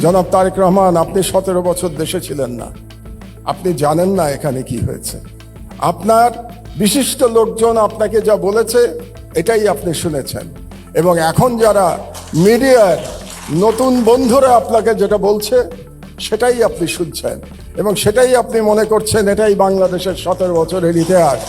জনাব তারেক রহমান, আপনি সতেরো বছর দেশে ছিলেন না। আপনি জানেন না এখানে কি হয়েছে। আপনার বিশিষ্ট লোকজন আপনাকে যা বলেছে, এটাই আপনি শুনেছেন। এবং এখন যারা মিডিয়ার নতুন বন্ধুরা আপনাকে যেটা বলছে, সেটাই আপনি শুনছেন। এবং সেটাই আপনি মনে করছেন, এটাই বাংলাদেশের সতেরো বছরের ইতিহাস।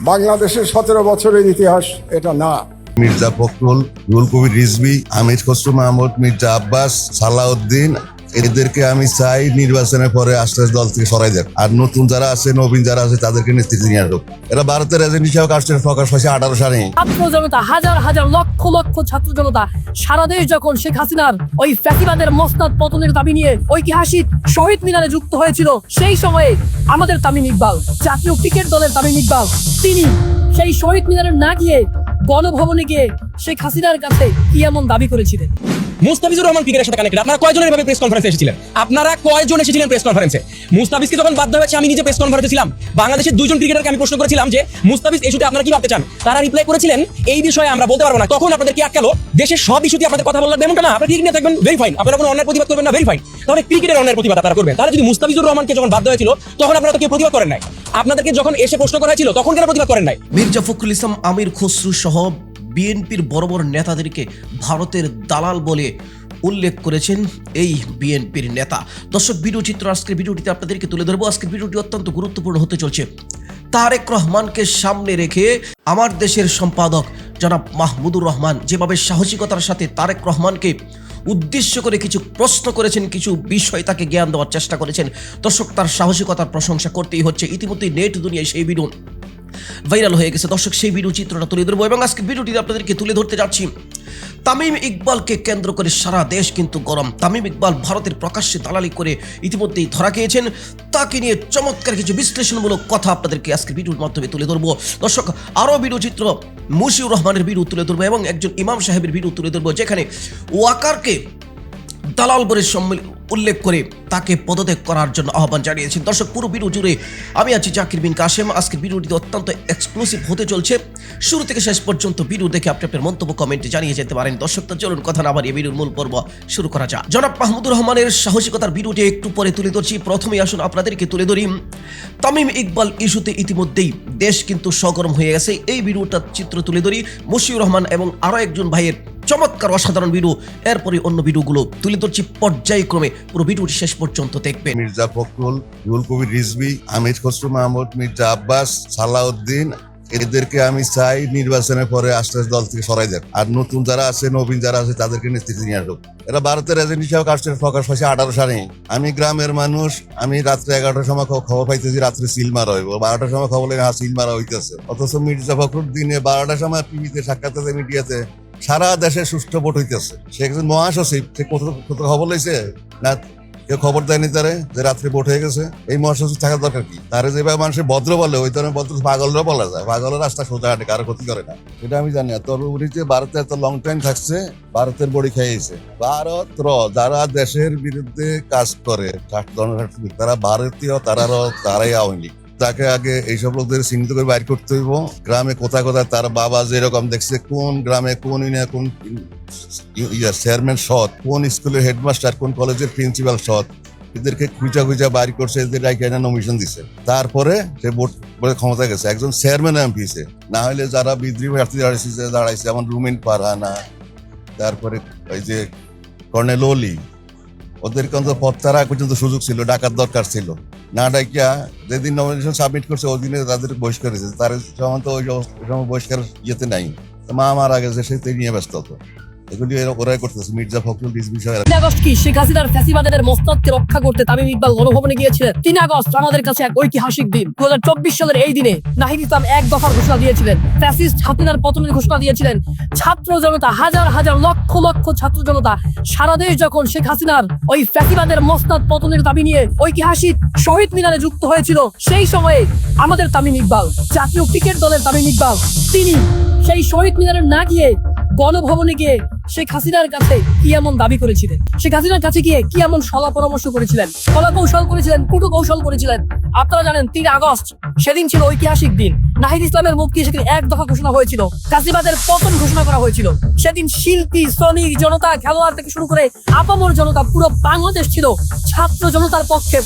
বাংলাদেশের সতেরো বছরের ইতিহাস এটা না। মির্জা ফখরুল রুল কবির রিজভি, আমির খসরু মাহমুদ, মির্জা আব্বাস, সালাউদ্দিন। এদেরকে আমি চাই নির্বাচনের পরে আস্তে আস্তে দল থেকে সরাই দেখ আর নতুন যারা আছে, নবীন যারা আছে, তাদেরকে নেতৃত্বে নিয়ে আসুক। এরা ভারতের এজেন্ট হিসাবে কাজটা প্রকাশ পাইছে আঠারো সালে। ছাত্র জনতা, হাজার হাজার লক্ষ লক্ষ ছাত্র জনতা, সারা দেশ যখন শেখ হাসিনার ওই ফ্যাসিবাদের মস্তাদ পতনের দাবি নিয়ে ঐতিহাসিক শহীদ মিনারে যুক্ত হয়েছিল, সেই সময়ে আমাদের তামিম ইকবাল, জাতীয় ক্রিকেট দলের তামিম ইকবাল, তিনি সেই শহীদ মিনারে না গিয়ে গণভবনে গিয়ে শেখ হাসিনার কাছে কি এমন দাবি করেছিলেন? মুস্তাফিজুর রহমান ক্রিকেটের সাথে কানেক্টেড আপনারা কয়জনের এভাবে প্রেস কনফারেন্সে এসেছিলেন? আপনারা কয়জন এসেছিলেন প্রেস কনফারেন্সে মুস্তাফিজকে যখন বাধ্য হয়েছে আমি নিজে প্রেস কনফারেন্সে ছিলাম বাংলাদেশের দুইজন ক্রিকেটারকে আমি প্রশ্ন করেছিলাম যে মুস্তাফিজ ইস্যুতে আপনারা কি ভাবতে চান? তারা রিপ্লাই করেছিলেন এই বিষয়ে আমরা বলতে পারব না। তখন আপনাদের কি আটকালো দেশের সব ইস্যুতে আপনাদের কথা বললাম এমনটা না। আপনারা ঠিক নিয়ে থাকবেন ভেরি ফাইন আপনারা কোনো অন্যায় প্রতিবাদ করবেন না ভেরি ফাইন তাহলে ক্রিকেটের অন্যায় প্রতিবাদ আপনারা করবেন তাহলে যদি মুস্তাফিজুর রহমানকে যখন বাধ্য হয়েছিল তখন আপনারা তো কেউ প্রতিবাদ করেন নাই। আপনাদেরকে যখন এসে প্রশ্ন করা হয়েছিল তখন কেন প্রতিবাদ করেন নাই? মির্জা ফখরুল ইসলাম আমির খসরু সহ বিএনপির বড় বড় নেতাদেরকে ভারতের দালাল বলে উল্লেখ করেছেন এই বিএনপির নেতা। দর্শক, ভিডিও চিত্র, আজকের ভিডিওটিতে আপনাদেরকে তুলে ধরবো। আজকের ভিডিওটি অত্যন্ত গুরুত্বপূর্ণ হতে চলছে। তারেক রহমানকে সামনে রেখে আমার দেশের সম্পাদক জনাব মাহমুদুর রহমান যেভাবে সাহসিকতার সাথে তারেক রহমানকে উদ্দেশ্য করে কিছু প্রশ্ন করেছেন, কিছু বিষয় তাকে জ্ঞান দেওয়ার চেষ্টা করেছেন, দর্শক, তার সাহসিকতার প্রশংসা করতেই হচ্ছে। ইতিমধ্যেই নেট দুনিয়ায় সেই ভিডিও ভাইরাল হয়ে গেছে। দর্শক, সেই ভিডিও চিত্রটা তুলে ধরবো এবং আজকে ভিডিওটিতে আপনাদেরকে তুলে ধরতে যাচ্ছি। তামিম ইকবালকে কেন্দ্র করে সারা দেশ কিন্তু গরম। তামিম ইকবাল ভারতের প্রকাশ্যে দালালি করে ইতিমধ্যেই ধরা খেয়েছেন। তাকে নিয়ে চমৎকার কিছু বিশ্লেষণমূলক কথা আপনাদেরকে আজকে ভিডিওর মাধ্যমে তুলে ধরবো। দর্শক, আরও ভিডিও চিত্র মুশিউর রহমানের ভিডিও তুলে ধরবো এবং একজন ইমাম সাহেবের ভিডিও তুলে ধরবো, যেখানে ওয়াকারকে দালাল বলে সম্মিল উল্লেখ করে তাকে পদত্যাগ করার জন্য আহ্বান জানিয়েছেন। দর্শক, পুরো ভিডিও জুড়ে আমি আছি জাকির বিন কাশেম। আজকের ভিডিওটি অত্যন্ত এক্সক্লুসিভ হতে চলছে। শুরু থেকে শেষ পর্যন্ত ভিডিও দেখে আপনি আপনার মন্তব্য কমেন্টে জানিয়ে যেতে পারেন। দর্শক, তো চলুন কথা না বাড়িয়ে ভিডিওর মূল পর্ব শুরু করা যাক। জনাব মাহমুদুর রহমানের সাহসিকতার ভিডিওটি একটু পরে তুলে ধরছি। প্রথমে আসুন আপনাদেরকে তুলে ধরি। তামিম ইকবাল ইস্যুতে ইতিমধ্যেই দেশ কিন্তু সগরম হয়ে গেছে। এই ভিডিওটার চিত্র তুলে ধরি। মুশিউর রহমান এবং আরও একজন ভাইয়ের চমৎকার অসাধারণ ভিডিও। এরপরে অন্য ভিডিওগুলো তুলে ধরছি পর্যায়ক্রমে। পুরো ভিডিওটি শেষ পর্যন্ত দেখবেন। মির্জা ফখরুল রুল কবির রিজভি, আমির খসরু মাহমুদ, মির্জা আব্বাস, সালাউদ্দিন, এদেরকে আমি চাই নির্বাচনের পরে আস্তে দল থেকে সরাই দেখ আর নতুন যারা আছে, নবীন যারা আছে, তাদেরকে নেতৃত্বে নিয়ে আসুক। এরা ভারতের এজেন্ট হিসাবে কাজটা প্রকাশ পাইছে আঠারো সালে। আমি গ্রামের মানুষ, আমি রাত্রে এগারোটার সময় খবর পাইতেছি, রাত্রে সিল মারা হইব। বারোটার সময় খবর হ্যাঁ সিল মারা হইতেছে। অথচ মির্জা ফখরুল দিনে বারোটার সময় টিভিতে সাক্ষাৎ আছে, মিডিয়াতে। সারা দেশে সুষ্ঠু ভোট হইতেছে। সে একজন মহাসচিব, সে কত খবর লইছে? না, কেউ খবর দেয়নি তারে যে রাত্রে ভোট হয়ে গেছে। এই মহাসচিব থাকার দরকার কি? তারে যেভাবে মানুষের ভদ্র বলে, ওই ধরনের ভদ্র পাগলরা বলা যায়। পাগলের রাস্তা সোজা হাঁটে, কারও ক্ষতি করে না। এটা আমি জানি। না তোর উনি যে ভারতে এত লং টাইম থাকছে, ভারতের বড়ি খেয়েছে ভারত র, যারা দেশের বিরুদ্ধে কাজ করে তারা ভারতীয়, তারারও তারাই আওয়ামী লীগ। তাকে আগে এইসব লোকদের চিহ্নিত করে বাইর করতে হইব। গ্রামে কোথায় কোথায় তার বাবা যেরকম দেখছে, কোন গ্রামে, কোন কোন চেয়ারম্যান সৎ, কোন স্কুলের হেডমাস্টার, কোন কলেজের প্রিন্সিপাল সৎ, এদেরকে খুঁজা খুঁজা বাইর করছে, এদের রাইখানা নমিশন দিছে। তারপরে সে বোর্ড বলে ক্ষমতা গেছে, একজন চেয়ারম্যান এমপিছে না হলে যারা বিদ্রোহী প্রার্থী দাঁড়াইছে দাঁড়াইছে, যেমন রুমিন পারহানা তারপরে ওই যে কর্নেল ওলি ওদেরকে অন্তত পথ তারা পর্যন্ত সুযোগ ছিল ডাকার দরকার ছিল। না ডাকিয়া যেদিন নমিনেশন সাবমিট করছে, ওই দিনে তাদের বহিষ্কার হয়েছে। তার সময় তো ওই সময় বহিষ্কার যেতে নাই। মা মারা গেছে, সে নিয়ে ব্যস্ত হতো ওরাই মির্জা ফখরুল বিষয় আগস্ট কি শেখ হাসিনার ফ্যাসিবাদের রক্ষা করতে তামিম ইকবাল গণভবনে গিয়েছিলেন? আগস্ট আমাদের কাছে এক ঐতিহাসিক দিন। দু সালের এই দিনে নাহিদ ইসলাম এক দফার ঘোষণা দিয়েছিলেন। ফ্যাসিস্ট ঘোষণা দিয়েছিলেন। ছাত্র জনতা, হাজার হাজার, লক্ষ লক্ষ ছাত্র জনতা, সারা দেশ যখন শেখ হাসিনার ওই ফ্যাসিবাদের মস্তাদ পতনের দাবি নিয়ে ঐতিহাসিক শহীদ মিনারে যুক্ত হয়েছিল, সেই সময়ে আমাদের তামিম ইকবাল, জাতীয় ক্রিকেট দলের তামিম ইকবাল, তিনি সেই শহীদ মিনারে না গিয়ে গণভবনে গিয়ে শেখ হাসিনার কাছে কি এমন দাবি করেছিলেন? শেখ হাসিনার কাছে গিয়ে কি এমন সলা পরামর্শ করেছিলেন? কলা কৌশল করেছিলেন, কুটু কৌশল করেছিলেন? আপনারা জানেন, তিন আগস্ট সেদিন ছিল ঐতিহাসিক দিন। নাহিদ ইসলামের মুক্তি সেখানে এক দফা ঘোষণা হয়েছিল। কাসিবাদের পতন ঘোষণা করা হয়েছিল। সেদিন শিল্পী, শ্রমিক, জনতা, খেলোয়াড় থেকে শুরু করে আপামর জনতা, পুরো বাংলাদেশ ছিল ছাত্র জনতার পক্ষে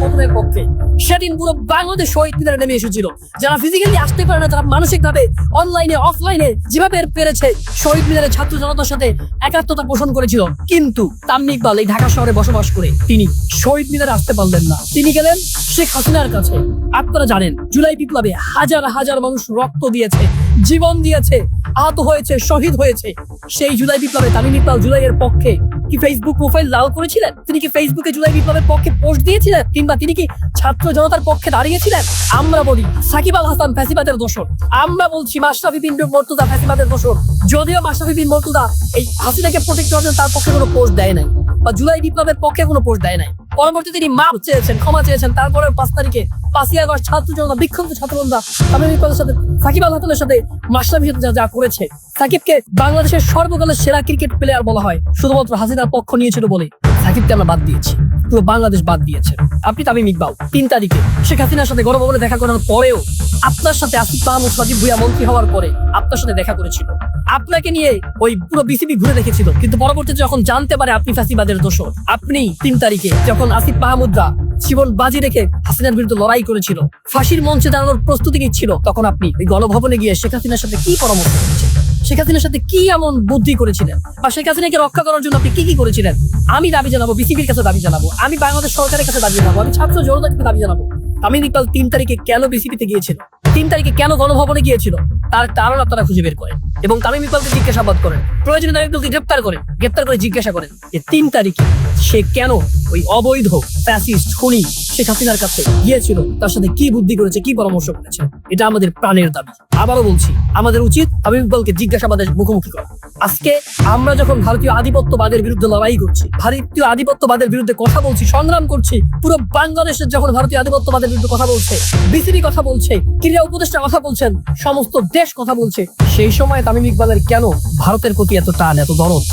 পতনের পক্ষে। সেদিন পুরো বাংলাদেশ শহীদ মিনারে নেমে এসেছিল। যারা ফিজিক্যালি আসতে পারে না, তারা মানসিকভাবে অনলাইনে অফলাইনে যেভাবে পেরেছে, শহীদ মিনারে ছাত্র জনতার সাথে একাত্মতা পোষণ করেছিল। কিন্তু তাম্মি ইকবাল এই ঢাকা শহরে বসবাস করে, তিনি শহীদ মিনারে আসতে পারলেন না। তিনি গেলেন শেখ হাসিনার কাছে। আপনারা জানেন, জুলাই বিপ্লবে হাজার হাজার মানুষ রক্ত দিয়েছে। জীবন দিয়েছে, আহত হয়েছে, শহীদ হয়েছে। সেই জুলাই বিপ্লবে তামিম ইকবাল জুলাইয়ের পক্ষে কি ফেসবুক প্রোফাইল লাল করেছিলেন? তিনি কি ফেসবুকে জুলাই বিপ্লবের পক্ষে পোস্ট দিয়েছিলেন? কিংবা তিনি কি ছাত্র জনতার পক্ষে দাঁড়িয়েছিলেন? আমরা বলি সাকিব আল হাসান ফ্যাসিবাদের দোষর। আমরা বলছি মাশরাফি বিন মর্তুদা ফ্যাসিবাদের দোষর। যদিও মাশরাফি বিন মর্তুদা এই হাসিনাকে প্রোটেক্ট করার জন্য তার পক্ষে কোনো পোস্ট দেয় নাই, বা জুলাই বিপ্লবের পক্ষে কোনো পোস্ট দেয় নাই। পরবর্তীতে তিনি মাপ চেয়েছেন, ক্ষমা চেয়েছেন। তারপরে পাঁচ তারিখে পাঁচই আগস্ট ছাত্র জনতা, বিক্ষুব্ধ ছাত্র জনতা, তামিম সাথে সাকিব আল হাসানের সাথে মাশরাফির সাথে যা- করেছে। সাকিবকে বাংলাদেশের সর্বকালের সেরা ক্রিকেট প্লেয়ার বলা হয়। শুধুমাত্র হাসিনার পক্ষ নিয়েছিল বলে সাকিবকে আমরা বাদ দিয়েছি। পুরো বাংলাদেশ বাদ দিয়েছে। আপনি তামিম ইকবাল, তিন তারিখে শেখ হাসিনার সাথে গণভবনে দেখা করার পরেও আপনার সাথে আসিফ মাহমুদ সজীব ভুইয়া মন্ত্রী হওয়ার পরে আপনার সাথে দেখা করেছিল। আপনাকে নিয়ে ওই পুরো বিসিবি ঘুরে দেখেছিল। কিন্তু পরবর্তীতে যখন জানতে পারে আপনি ফ্যাসিবাদের দোষর, আপনি তিন তারিখে যখন আসিফ মাহমুদরা জীবন বাজি রেখে হাসিনার বিরুদ্ধে লড়াই করেছিল, ফাঁসির মঞ্চে দাঁড়ানোর প্রস্তুতি নিচ্ছিল, তখন আপনি ওই গণভবনে গিয়ে শেখ হাসিনার সাথে কি পরামর্শ করেছেন শেখ হাসিনার সাথে কি এমন বুদ্ধি করেছিলেন? বা শেখ হাসিনাকে রক্ষা করার জন্য আপনি কি কি করেছিলেন? আমি দাবি জানাব বিসিবির কাছে দাবি জানাব, আমি বাংলাদেশ সরকারের কাছে দাবি জানাব, আমি ছাত্র জনতার কাছে দাবি জানাব। আমি ইকবাল তিন তারিখে কেন বিসিবিতে গিয়েছিল? তিন তারিখে কেন গণভবনে গিয়েছিল? তার কারণ আপনারা খুঁজে বের করেন এবং তামিম ইকবালকে জিজ্ঞাসাবাদ করেন। প্রয়োজনে তামিম ইকবালকে গ্রেপ্তার করেন। গ্রেপ্তার করে জিজ্ঞাসা করেন যে তিন তারিখে সে কেন ওই অবৈধ ফ্যাসিস্ট, খুনি শেখ হাসিনার কাছে গিয়েছিল, তার সাথে কি বুদ্ধি করেছে, কি পরামর্শ করেছে, এটা আমাদের প্রাণের দাবি। আবারও বলছি, আমাদের উচিত তামিম ইকবালকে জিজ্ঞাসাবাদের মুখোমুখি করা। আজকে আমরা যখন ভারতীয় আধিপত্যবাদের বিরুদ্ধে লড়াই করছি, ভারতীয় আধিপত্যবাদের বিরুদ্ধে কথা বলছি, সংগ্রাম করছি, পুরো বাংলাদেশের যখন ভারতীয় আধিপত্যবাদের বিরুদ্ধে কথা বলছে, বিসিবি কথা বলছে, ক্রীড়া উপদেষ্টা কথা বলছেন, সমস্ত দেশ কথা বলছে, সেই সময় তামিম ইকবালের কেন ভারতের প্রতি এত টান, এত দরদ?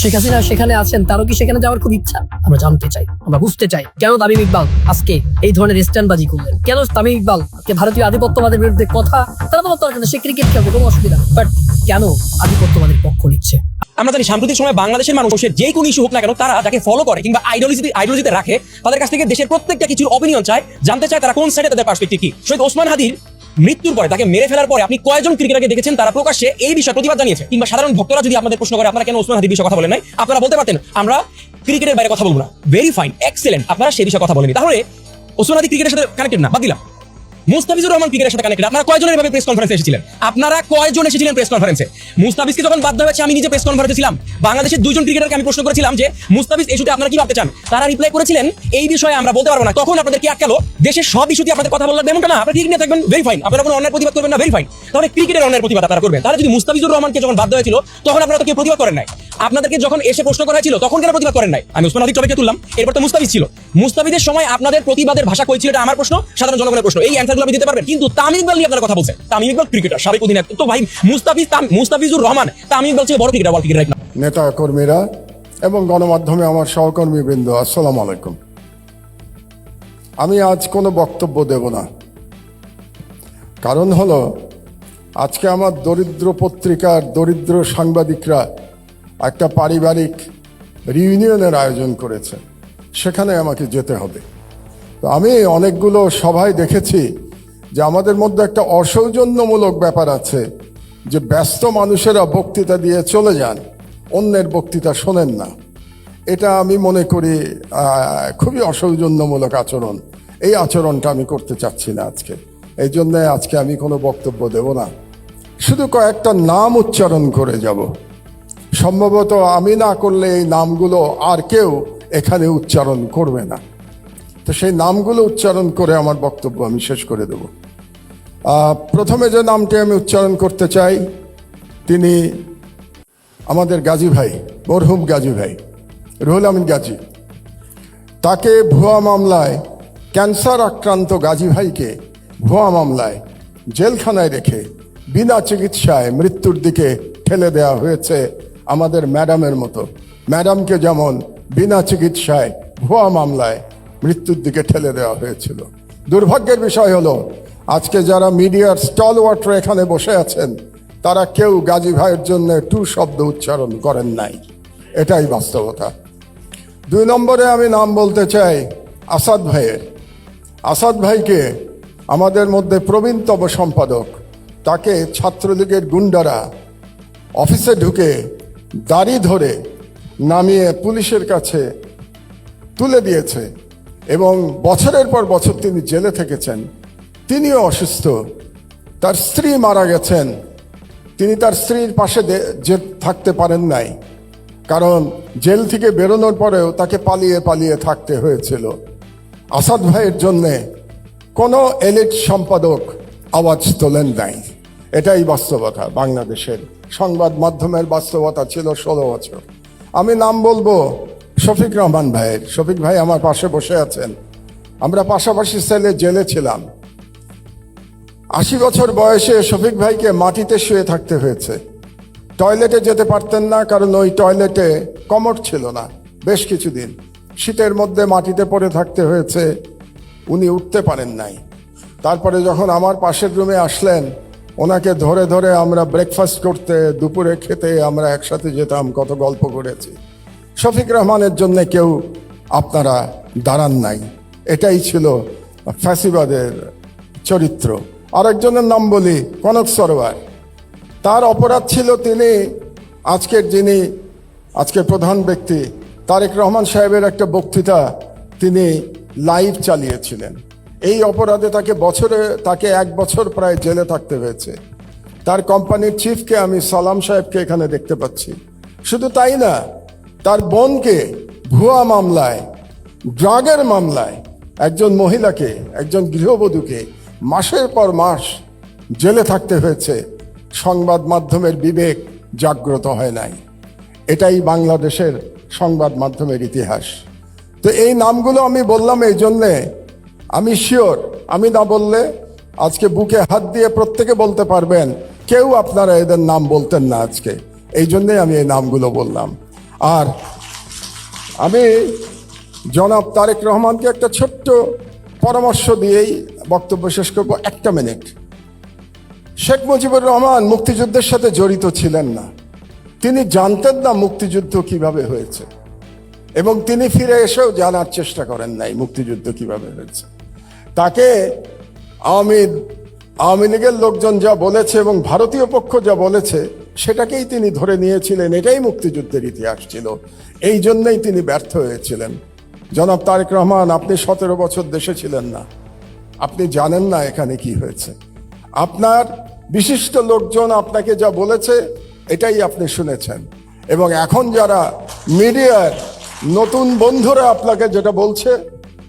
শেখ হাসিনা সেখানে আছেন, তারও কি সেখানে যাওয়ার খুব ইচ্ছা? আমরা জানতে চাই, আমরা বুঝতে চাই, কেন তামিম ইকবাল আজকে এই ধরনের স্ট্যান্ডবাজি করলেন। কেন তামিম ইকবাল? ভারতীয় আধিপত্যবাদের বিরুদ্ধে কথা, তারা তো বলতে পারছে সে ক্রিকেট খেলবে, কোনো অসুবিধা বাট কেন আধিপত্যবাদের পক্ষ নিচ্ছে? আমরা জানি সাম্প্রতিক সময় বাংলাদেশের মানুষের যে কোনো ইস্যু হোক না কেন, তারা যাকে ফলো করে কিংবা আইডিওলজি আইডিওলজিতে রাখে, তাদের কাছ থেকে দেশের প্রত্যেকটা কিছু অপিনিয়ন চায়, জানতে চায় তারা কোন সাইডে তাদের পার্সপেক্টিভ কি। শহীদ ওসমান হাদির মৃত্যুর পরে, তাকে মেরে ফেলার পরে আপনি কয়জন ক্রিকেটারকে দেখেছেন, তারা প্রকাশ্যে এই বিষয়ে প্রতিবাদ জানিয়েছে। কিংবা সাধারণ ভক্তরা যদি আপনাদের প্রশ্ন করে, আপনারা কেন ওসমান হাদির বিষয়ে কথা বলেন নাই? আপনারা বলতে পারতেন, আমরা ক্রিকেটের বাইরে কথা বলব না। ভেরি ফাইন এক্সেলেন্ট আপনারা সেই বিষয়ে কথা বলেনি তাহলে, ওসমান হাদি ক্রিকেটের সাথে কানেক্টেড না, বাদ দিলাম। মুস্তাফিজুর রহমান ক্রিকেটের সাথে কানেক্টেড আপনারা কয়জনের ভাবে প্রেস কনফারেন্সে এসেছিলেন? আপনারা কয়জন এসেছিলেন প্রেস কনফারেন্সে মুস্তাফিজকে যখন বাধ্য হয়েছে আমি নিজে প্রেস কনফারেন্সে ছিলাম, বাংলাদেশের দুইজন ক্রিকেটারকে আমি প্রশ্ন করেছিলাম যে, মুস্তাফিজ ইস্যুতে আপনারা কি ভাবতে চান? তারা রিপ্লাই করেছিলেন, এই বিষয়ে আমরা বলতে পারব না। তখন আপনাদের কি আটকালো, দেশের সব ইস্যুতে আপনাদের কথা বললাম এমনটা না। আপনারা ঠিক নিয়ে থাকবেন ভেরি ফাইন আপনারা কোনো অন্যায় প্রতিবাদ করবেন না ভেরি ফাইন তাহলে ক্রিকেটের অন্যায় প্রতিবাদ আপনারা করবেন। তাহলে যদি মুস্তাফিজুর রহমানকে যখন বাধ্য হয়েছিল, তখন আপনারা তো কেউ প্রতিবাদ করেন নাই। আপনাদেরকে যখন এসে প্রশ্ন করা হয়েছিল, তখন কেন প্রতিবাদ করেন নাই? আমি ওসমান আদিক টপিকে তুললাম। এরপর তো মুস্তাফিজ ছিল। মুস্তাফিজের সময় আপনাদের প্রতিবাদের ভাষা কই ছিল এটা আমার প্রশ্ন? সাধারণ জনগণের প্রশ্ন। এই অ্যান্সারগুলো আপনি দিতে পারবেন। কিন্তু তামিম ইকবাল নিয়ে আপনারা কথা বলছেন। তামিম ইকবাল ক্রিকেটার সাবেক অধিনায়ক। তো ভাই, মুস্তাফিজ মুস্তাফিজুর রহমান, তামিম ইকবাল ছিল বড় ক্রিকেটার ওয়ার্ল্ড ক্রিকেট নেতা কর্মীরা এবং গণমাধ্যমে আমার সহকর্মী বৃন্দ আসসালাম আলাইকুম। আমি আজ কোনো বক্তব্য দেব না। কারণ হলো, আজকে আমার দরিদ্র পত্রিকার দরিদ্র সাংবাদিকরা একটা পারিবারিক রিউনিয়নের আয়োজন করেছে। সেখানে আমাকে যেতে হবে। তো আমি অনেকগুলো সভায় দেখেছি যে আমাদের মধ্যে একটা অসৌজন্যমূলক ব্যাপার আছে যে ব্যস্ত মানুষেরা বক্তৃতা দিয়ে চলে যান, অন্যের বক্তৃতা শোনেন না। এটা আমি মনে করি খুবই অসৌজন্যমূলক আচরণ। এই আচরণটা আমি করতে চাচ্ছি না আজকে। এই জন্যে আজকে আমি কোনো বক্তব্য দেব না। শুধু কয়েকটা নাম উচ্চারণ করে যাব। সম্ভবত আমি না করলে এই নামগুলো আর কেউ এখানে উচ্চারণ করবে না। তো সেই নামগুলো উচ্চারণ করে আমার বক্তব্য আমি শেষ করে দেব। প্রথমে যে নামটি আমি উচ্চারণ করতে চাই, তিনি আমাদের গাজী ভাই, মরহুম গাজী ভাই, রুহুল আমিন গাজী। তাকে ভুয়া মামলায়, ক্যান্সার আক্রান্ত গাজী ভাইকে ভুয়া মামলায় জেলখানায় রেখে বিনা চিকিৎসায় মৃত্যুর দিকে ঠেলে দেওয়া হয়েছে আমাদের ম্যাডামের মতো। ম্যাডামকে যেমন বিনা চিকিৎসায় ভুয়া মামলায় মৃত্যুর দিকে ঠেলে দেওয়া হয়েছিল। দুর্ভাগ্যের বিষয় হলো, আজকে যারা মিডিয়ার স্টল ওয়াটার এখানে বসে আছেন, তারা কেউ গাজী ভাইয়ের জন্য টু শব্দ উচ্চারণ করেন নাই। এটাই বাস্তবতা। দুই নম্বরে আমি নাম বলতে চাই আসাদ ভাইয়ের। আসাদ ভাইকে আমাদের মধ্যে প্রবীণতম সম্পাদক, তাকে ছাত্রলীগের গুন্ডারা অফিসে ঢুকে দাড়ি ধরে নামিয়ে পুলিশের কাছে তুলে দিয়েছে এবং বছরের পর বছর তিনি জেলে থেকেছেন। তিনিও অসুস্থ। তার স্ত্রী মারা গেছেন। তিনি তার স্ত্রীর পাশে যে থাকতে পারেন নাই। কারণ জেল থেকে বেরোনোর পরেও তাকে পালিয়ে পালিয়ে থাকতে হয়েছিল। আসাদ ভাইয়ের জন্যে কোনো এলিট সম্পাদক আওয়াজ তোলেন নাই। এটাই বাস্তবতা বাংলাদেশের সংবাদ মাধ্যমের বাস্তবতা ছিল ষোলো বছর। আমি নাম বলব শফিক রহমান ভাইয়ের। শফিক ভাই আমার পাশে বসে আছেন। আমরা পাশাপাশি সেলে জেলে ছিলাম। আশি বছর বয়সে শফিক ভাইকে মাটিতে শুয়ে থাকতে হয়েছে। টয়লেটে যেতে পারতেন না, কারণ ওই টয়লেটে কমট ছিল না, বেশ কিছুদিন। শীতের মধ্যে মাটিতে পড়ে থাকতে হয়েছে, উনি উঠতে পারেন নাই। তারপরে যখন আমার পাশের রুমে আসলেন ওনাকে ধরে ধরে আমরা ব্রেকফাস্ট করতে, দুপুরে খেতে আমরা একসাথে যেতাম, কত গল্প করেছি। শফিক রহমানের জন্য কেউ আপনারা দাঁড়ান নাই। এটাই ছিল ফ্যাসিবাদের চরিত্র। আরেকজনের নাম বলি কনক সরোয়ার। তার অপরাধ ছিল তিনি, আজকের যিনি, আজকের প্রধান ব্যক্তি, তারেক রহমান সাহেবের একটা বক্তৃতা তিনি লাইভ চালিয়েছিলেন। এই অপরাধে তাকে বছরে, তাকে এক বছর প্রায় জেলে থাকতে হয়েছে। তার কোম্পানির চিফকে আমি সালাম সাহেবকে এখানে দেখতে পাচ্ছি। শুধু তাই না, তার বোনকে ভুয়া মামলায়, ড্রাগের মামলায় একজন মহিলাকে, একজন গৃহবধূকে মাসের পর মাস জেলে থাকতে হয়েছে। সংবাদ মাধ্যমের বিবেক জাগ্রত হয় নাই। এটাই বাংলাদেশের সংবাদ মাধ্যমের ইতিহাস। তো এই নামগুলো আমি বললাম এই জন্যে আমি শিওর, আমি না বললে আজকে বুকে হাত দিয়ে প্রত্যেকে বলতে পারবেন, কেউ আপনারা এদের নাম বলতেন না আজকে। এই জন্যেই আমি এই নামগুলো বললাম। আর আমি জনাব তারেক রহমানকে একটা ছোট্ট পরামর্শ দিয়েই বক্তব্য শেষ করব একটা মিনিট। শেখ মুজিবুর রহমান মুক্তিযুদ্ধের সাথে জড়িত ছিলেন না। তিনি জানতেন না মুক্তিযুদ্ধ কীভাবে হয়েছে। এবং তিনি ফিরে এসেও জানার চেষ্টা করেন নাই মুক্তিযুদ্ধ কীভাবে হয়েছে। তাকে আওয়ামী আওয়ামী লীগের লোকজন যা বলেছে এবং ভারতীয় পক্ষ যা বলেছে, সেটাকেই তিনি ধরে নিয়েছিলেন। এটাই মুক্তিযুদ্ধের ইতিহাস ছিল। এই জন্যই তিনি ব্যর্থ হয়েছিলেন। জনাব তারেক রহমান, আপনি সতেরো বছর দেশে ছিলেন না। আপনি জানেন না এখানে কি হয়েছে। আপনার বিশিষ্ট লোকজন আপনাকে যা বলেছে, এটাই আপনি শুনেছেন। এবং এখন যারা মিডিয়ার নতুন বন্ধুরা আপনাকে যেটা বলছে,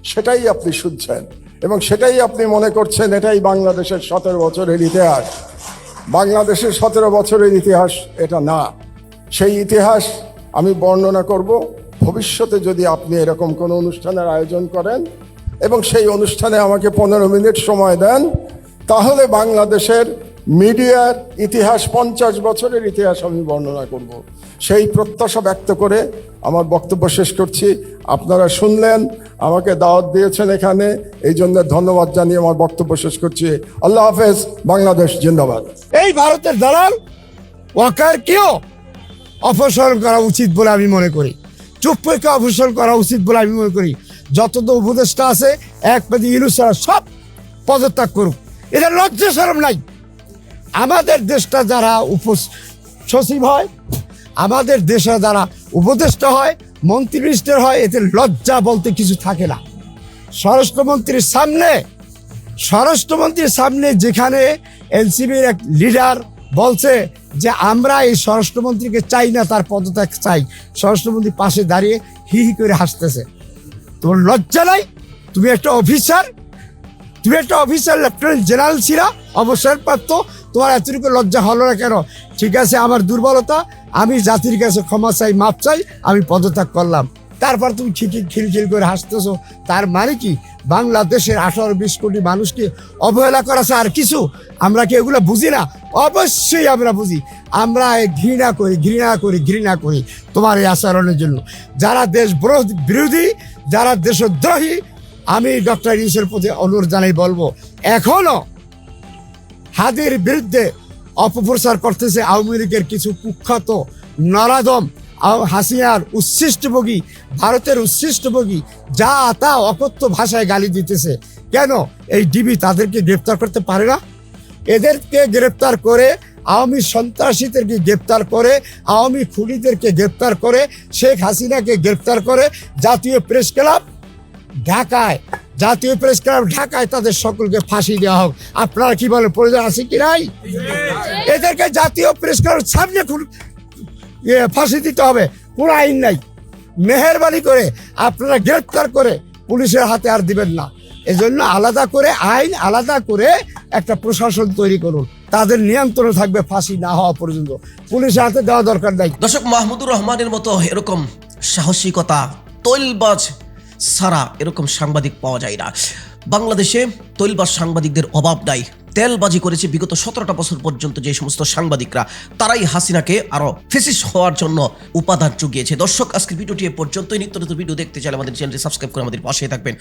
সেটাই আপনি শুনছেন। এবং সেটাই আপনি মনে করছেন, এটাই বাংলাদেশের সতেরো বছরের ইতিহাস। বাংলাদেশের সতেরো বছরের ইতিহাস এটা না। সেই ইতিহাস আমি বর্ণনা করব, ভবিষ্যতে যদি আপনি এরকম কোনো অনুষ্ঠানের আয়োজন করেন এবং সেই অনুষ্ঠানে আমাকে পনেরো মিনিট সময় দেন, তাহলে বাংলাদেশের মিডিয়ার ইতিহাস পঞ্চাশ বছরের ইতিহাস আমি বর্ণনা করব। সেই প্রত্যাশা ব্যক্ত করে আমার বক্তব্য শেষ করছি। আপনারা শুনলেন, আমাকে দাওয়াত দিয়েছেন এখানে, এই জন্য ধন্যবাদ জানিয়ে আমার বক্তব্য শেষ করছি। আল্লাহ হাফেজ, বাংলাদেশ জিন্দাবাদ। এই ভারতের দালাল ওয়াকার কেও অপসারণ করা উচিত বলে আমি মনে করি। চুপ্পুকে অপসারণ করা উচিত বলে আমি মনে করি। যত তো উপদেষ্টা আছে, এক পেদি ইলুসারা সব পদত্যাগ করুক। এটা লজ্জা সরম নাই। আমাদের দেশটা যারা উপ সচিব হয়, আমাদের দেশে যারা উপদেষ্টা হয়, মন্ত্রী মিনিস্টার হয়, এতে লজ্জা বলতে কিছু থাকে না। স্বরাষ্ট্রমন্ত্রীর সামনে স্বরাষ্ট্রমন্ত্রীর সামনে যেখানে এনসিবির এক লিডার বলছে যে, আমরা এই স্বরাষ্ট্রমন্ত্রীকে চাই না, তার পদত্যাগ চাই। স্বরাষ্ট্রমন্ত্রী পাশে দাঁড়িয়ে হি হি করে হাসতেছে। তোমার লজ্জা নাই? তুমি একটা অফিসার, তুমি একটা অফিসার, লেফটেন্যান্ট জেনারেল ছিল, অবসরপ্রাপ্ত তোমার এতটুকু লজ্জা হলো না কেন? ঠিক আছে, আমার দুর্বলতা, আমি জাতির কাছে ক্ষমা চাই, মাপ চাই, আমি পদত্যাগ করলাম। তারপর তুমি খিটি খিলখিল করে হাসতেছো। তার মানে কি? বাংলাদেশের আঠারো বিশ কোটি মানুষকে অবহেলা করাছে আর কিছু আমরা কি এগুলো বুঝি না? অবশ্যই আমরা বুঝি। আমরা ঘৃণা করি ঘৃণা করি ঘৃণা করি তোমার এই আচরণের জন্য। যারা দেশ বিরোধী- যারা দেশদ্রোহী, আমি ডক্টর ইউসের প্রতি অনুরোধ জানাই বলব, এখনও হাদির বিরুদ্ধে অপপ্রচার করতেছে আওয়ামী লীগের কিছু কুখ্যাত নরাদম হাসিনার উচ্ছিষ্টভোগী, ভারতের উচ্ছিষ্টভোগী, যা তা অকথ্য ভাষায় গালি দিতেছে। কেন? এই ডিবি তাদেরকে গ্রেপ্তার করতে পারে না? এদেরকে গ্রেপ্তার করে, আওয়ামী সন্ত্রাসীদেরকে গ্রেপ্তার করে, আওয়ামী খুনিদেরকে গ্রেপ্তার করে, শেখ হাসিনাকে গ্রেপ্তার করে জাতীয় প্রেস ক্লাব ঢাকায় জাতীয় প্রেস ক্লাব ঢাকায় তাদের সকলকে ফাঁসি দেওয়া হোক। আপনারা কি বলেন প্রয়োজন আছে কি নাই? এদেরকে জাতীয় প্রেস ক্লাবের সামনে ইয়ে, ফাঁসি দিতে হবে। কোনো আইন নাই। মেহরবানি করে আপনারা গ্রেপ্তার করে পুলিশের হাতে আর দিবেন না। এজন্য আলাদা করে আইন আলাদা করে একটা প্রশাসন তৈরি করুন। তাদের নিয়ন্ত্রণ থাকবে ফাঁসি না হওয়া পর্যন্ত। পুলিশের হাতে দেওয়া দরকার নাই। দর্শক মাহমুদুর রহমানের মতো এরকম সাহসিকতা তৈলবাজ ছাড়া এরকম সাংবাদিক পাওয়া যায় না। বাংলাদেশে তৈলবাস সাংবাদিকদের অভাব নাই। তেলবাজি করেছে বিগত সতেরোটা বছর পর্যন্ত যে সমস্ত সাংবাদিকরা, তারাই হাসিনাকে আরও ফেসিস হওয়ার জন্য উপাদান চুগিয়েছে দর্শক আজকে ভিডিওটি এ পর্যন্তই। নিত্য নতুন ভিডিও দেখতে চাইলে আমাদের চ্যানেলটি সাবস্ক্রাইব করে আমাদের পাশে থাকবেন।